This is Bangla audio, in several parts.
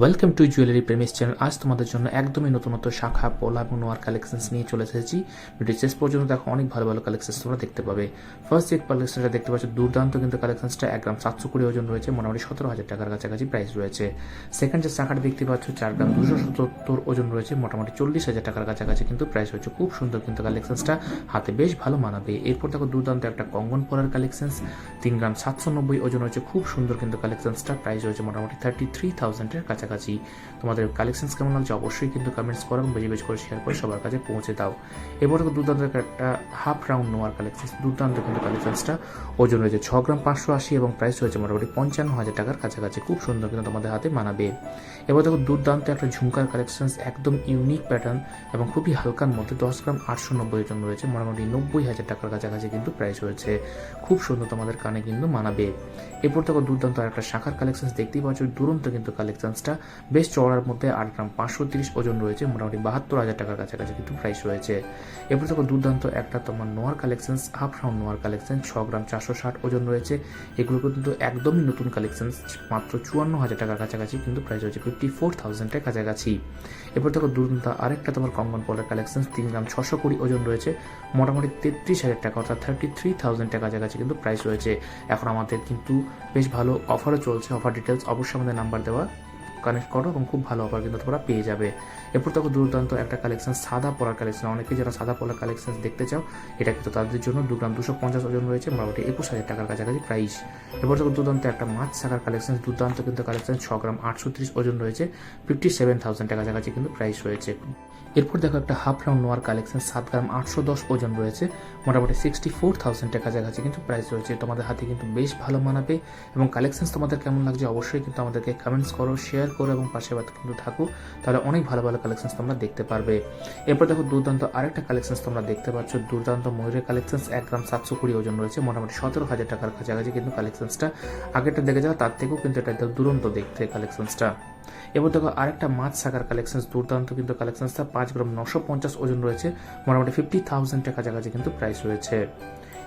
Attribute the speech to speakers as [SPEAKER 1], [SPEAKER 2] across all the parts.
[SPEAKER 1] Welcome to jewellery premise channel আজ তোমাদের জন্য একদমই নতুনত্ব শাখা, পোলা এবং নোয়ার কালেকশনস নিয়ে চলে এসেছি। ভিডিও শেষ পর্যন্ত দেখো, অনেক ভালো ভালো কালেকশনস তোমরা দেখতে পাবে। ফার্স্ট যে কালেকশনটা দেখতে পাচ্ছ, দুর্দান্ত কিন্তু কালেকশনসটা এক গ্রাম সাতশো কুড়ি ওজন রয়েছে, মোটামুটি সতেরো হাজার টাকার কাছাকাছি প্রাইস রয়েছে। সেকেন্ড যে শাখাটা দেখতে পাচ্ছ, চার গ্রাম দুশো সত্তর ওজন রয়েছে, মোটামুটি চল্লিশ হাজার টাকার কাছাকাছি কিন্তু প্রাইস রয়েছে খুব সুন্দর কিন্তু কালেকশনসটা হাতে বেশ ভালো মানাবে। এরপর দেখো, দুর্দান্ত একটা কঙ্গন পরার কালেকশনস তিন গ্রাম সাতশো নব্বই ওজন রয়েছে, খুব সুন্দর কিন্তু কালেকশনসটা প্রাইস রয়েছে মোটামুটি থার্টি থ্রি থাউজেন্ডের কাছাকাছি। তোমাদের কালেকশনস কেমন লাগছে অবশ্যই কিন্তু কমেন্টস করো বেশি বেশি করে শেয়ার করে সবার কাছে পৌঁছে দাও। এবার দুর্দান্ত একটা হাফ রাউন্ড নোয়ার কালেকশন দুর্দান্ত কিন্তু কালেকশনসটা ওজন রয়েছে ছ গ্রাম পাঁচশো আশি এবং প্রাইস রয়েছে মোটামুটি পঞ্চান্ন হাজার টাকার কাছাকাছি। খুব সুন্দর কিন্তু তোমাদের হাতে মানাবে। এবার দেখো দুর্দান্ত একটা ঝুমকার কালেকশনস একদম ইউনিক প্যাটার্ন এবং খুবই হালকার মধ্যে দশ গ্রাম আটশো নব্বই ওজন রয়েছে, মোটামুটি নব্বই হাজার টাকার কাছাকাছি কিন্তু প্রাইস রয়েছে। খুব সুন্দর তোমাদের কানে কিন্তু মানাবে। এরপর দেখো দুর্দান্ত একটা শাখার কালেকশনস দেখতেই পাচ্ছ, দুরন্ত কিন্তু কালেকশনসটা বেশ চড়ার মধ্যে আট গ্রাম পাঁচশো তিরিশ ওজন রয়েছে, মোটামুটি বাহাত্তর হাজার টাকার কাছাকাছি কিন্তু প্রাইস রয়েছে। এরপর দেখো দুর্দান্ত একটা তোমার নোয়ার কালেকশন হাফ রাউন্ড নোয়ার কালেকশন ছ গ্রাম চারশো ষাট ওজন রয়েছে। এগুলো কিন্তু একদমই নতুন কালেকশন মাত্র চুয়ান্ন হাজার টাকার কাছাকাছি কিন্তু প্রাইস রয়েছে ফিফটি ফোর থাউজেন্ডের কাছাকাছি। এরপর দেখো দুর্দান্ত আরেকটা তোমার কঙ্গন পলের কালেকশন তিন গ্রাম ছশো কুড়ি ওজন রয়েছে, মোটামুটি তেত্রিশ হাজার টাকা, অর্থাৎ থার্টি থ্রি থাউজেন্ডের কাছাকাছি কিন্তু প্রাইস রয়েছে। এখন আমাদের কিন্তু বেশ ভালো অফারও চলছে অফার ডিটেলস অবশ্যই আমাদের নাম্বার দেওয়া। কানেক্ট করো এবং খুব ভালো অফার কিন্তু তোমরা পেয়ে যাবে। এরপর দেখো দুর্দান্ত একটা কালেকশন সাদা পলার কালেকশন অনেকে যারা সাদা পলার কালেকশন দেখতে চাও, এটা কিন্তু তাদের জন্য দু গ্রাম দুশো পঞ্চাশ ওজন রয়েছে, মোটামুটি একুশ হাজার টাকার কাছাকাছি প্রাইস এরপর দেখো দুর্দান্ত একটা মাছ শাখার কালেকশন দুর্দান্ত কিন্তু কালেকশন ছ গ্রাম আটশো ত্রিশ ওজন রয়েছে ফিফটি সেভেন থাউজেন্ড টাকার কাছাকাছি কিন্তু প্রাইস রয়েছে। এরপর দেখো একটা হাফ রাউন্ড নোয়ার কালেকশন সাত গ্রাম আটশো দশ ওজন রয়েছে, মোটামুটি সিক্সটি ফোর থাউজেন্ডের কাছাকাছি কিন্তু প্রাইস রয়েছে। তোমাদের হাতে কিন্তু বেশ ভালো মানাবে এবং কালেকশন তোমাদের কেমন লাগছে অবশ্যই কিন্তু আমাদেরকে কমেন্টস করো শেয়ার করো এবং পাশে কিন্তু থাকো, তাহলে অনেক ভালো ভালো কালেকশন তোমরা দেখতে পারবে। এরপর দেখো দুর্দান্ত আরেকটা কালেকশনস তোমরা দেখতে পাচ্ছ, দুর্দান্ত ময়ূরের কালেকশনস এক গ্রাম সাতশো কুড়ি ওজন রয়েছে, মোটামুটি সতেরো হাজার টাকার কাছাকাছি কিন্তু কালেকশনসটা আগেরটা দেখে যাও, তার থেকেও কিন্তু এটা দুরন্ত দেখতে কালেকশনসটা এবার দেখো আরেকটা মাছ শাখার কালেকশন দুর্দান্ত কিন্তু কালেকশনসটা পাঁচ গ্রাম নশো পঞ্চাশ ওজন রয়েছে, মোটামুটি ফিফটি থাউজেন্ড থাউজেন্ডের কাছাকাছি কিন্তু প্রাইস রয়েছে।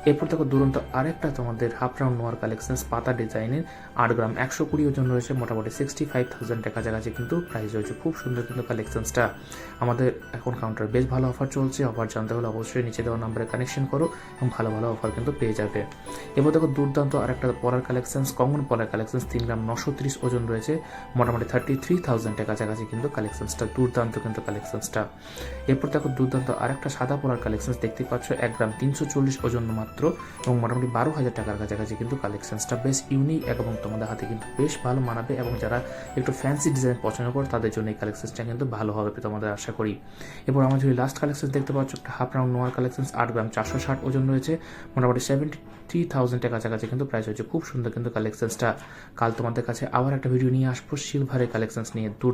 [SPEAKER 1] এরপর দেখো দুরন্ত আরেকটা তোমাদের হাফ রাউন্ড নোয়ার কালেকশন পাতা ডিজাইনের আট গ্রাম, একশো কুড়ি ওজন রয়েছে, মোটামুটি সিক্সটি ফাইভ থাউজেন্ডের কাছাকাছি কিন্তু প্রাইস রয়েছে। খুব সুন্দর কিন্তু কালেকশনসটা আমাদের এখন কাউন্টার বেশ ভালো অফার চলছে। অফার জানতে হলে অবশ্যই নিচে দেওয়া নাম্বারে কানেকশন করো এবং ভালো ভালো অফার কিন্তু পেয়ে যাবে। এবার দেখো দুর্দান্ত আরেকটা পরার কালেকশনস কমন পরার কালেকশনস তিন গ্রাম, নশো তিরিশ ওজন রয়েছে, মোটামুটি থার্টি থ্রি থাউজেন্ডের কাছাকাছি কিন্তু কালেকশনসটা দুর্দান্ত কিন্তু কালেকশনসটা এরপর দেখো দুর্দান্ত আরেকটা সাদা পরার কালেকশনস দেখতে পাচ্ছ, এক গ্রাম, তিনশো চল্লিশ ওজন মাত্র এবং মোটামুটি বারো হাজার টাকার কাছাকাছি কিন্তু কালেকশনসটা বেশ ইউনিক এবং তোমাদের হাতে কিন্তু বেশ ভালো মানাবে এবং যারা একটু ফ্যান্সি ডিজাইন পছন্দ করে তাদের জন্য এই কালেকশনসটা কিন্তু ভালো হবে তোমাদের আশা করি। এরপর আমার যদি লাস্ট কালেকশন দেখতে পাচ্ছ, একটা হাফ রাউন্ড নোয়ার কালেকশন আট গ্রাম চারশো ষাট ওজন রয়েছে, মোটামুটি সেভেন্টি থ্রি থাউজেন্ডের কাছাকাছি কিন্তু প্রাইস হচ্ছে খুব সুন্দর কিন্তু কালেকশনসটা কাল তোমাদের কাছে আবার একটা ভিডিও নিয়ে আসব সিলভারের কালেকশনস নিয়ে। দূর